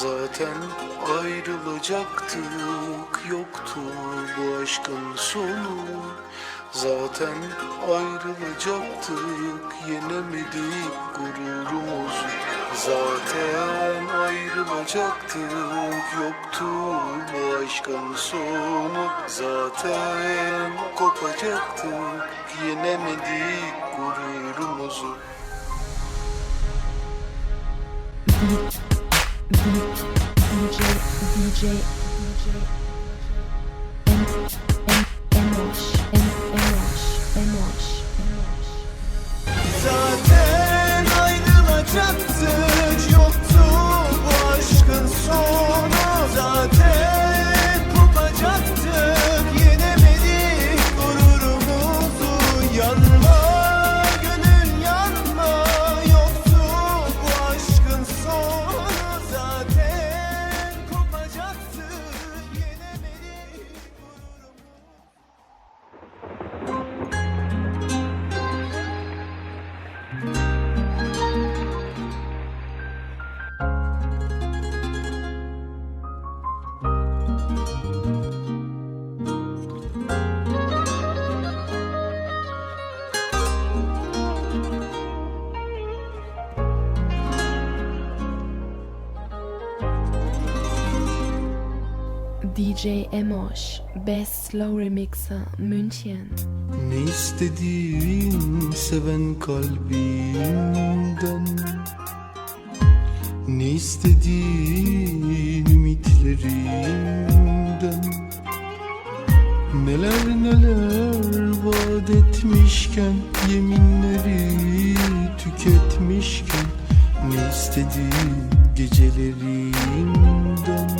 Zaten ayrılacaktık yoktu bu aşkın sonu. Zaten ayrılacaktık yenemedik gururumuzu Zaten ayrılacaktık yoktu bu aşkın sonu. Zaten kopacaktık yenemedik gururumuzu DJ, DJ, DJ, M, M, Emosh, M, DJ Emosh, Best Slow Remixer, München. Ne istediğin seven kalbimden Ne istediğin ümitlerimden Neler neler vaat etmişken Yeminleri tüketmişken Ne istediğin gecelerimden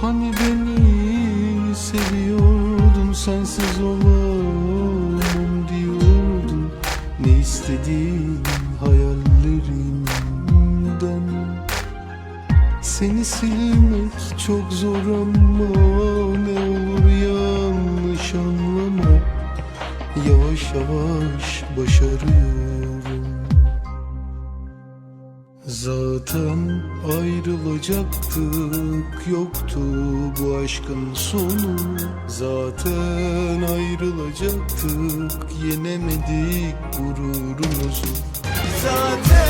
Hani beni seviyordun sensiz olamam diyordun. Ne istediğin hayallerimden Seni silmek çok zor ama ne olur yanlış anlama. Yavaş yavaş başarıyorum Zaten ayrılacaktık yoktu bu aşkın sonu. Zaten ayrılacaktık yenemedik gururumuzu. Zaten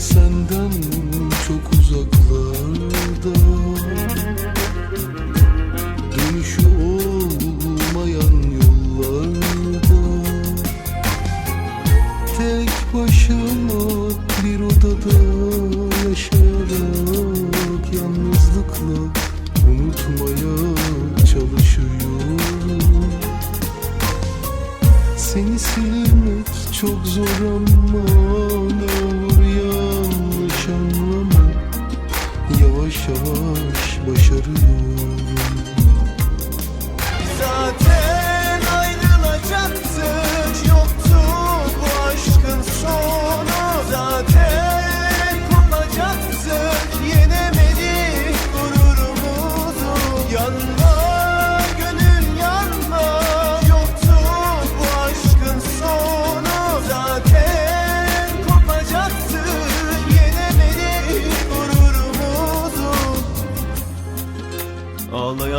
senden çok uzaklarda. Dönüşü olmayan yollarda. Tek başıma bir odada yaşayarak Yalnızlıkla unutmaya çalışıyorum. Seni silmek çok zor ama ne olur Yavaş yavaş başarıyorum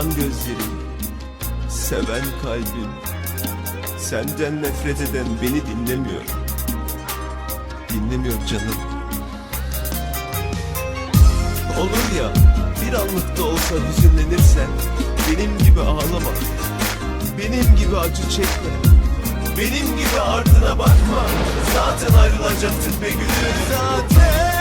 Ağlayan gözlerim, seven kalbim. Senden nefret eden beni dinlemiyor. Dinlemiyor canım. Olur ya bir anlık da olsa hüzünlenirsen Benim gibi ağlama. Benim gibi acı çekme. Benim gibi ardına bakma. Zaten ayrılacaktık be gülüm. Zaten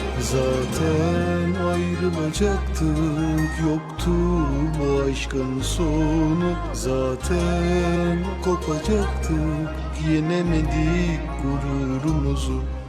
Zaten ayrılacaktık Yoktu bu aşkın sonu. Zaten kopacaktık Yenemedik gururumuzu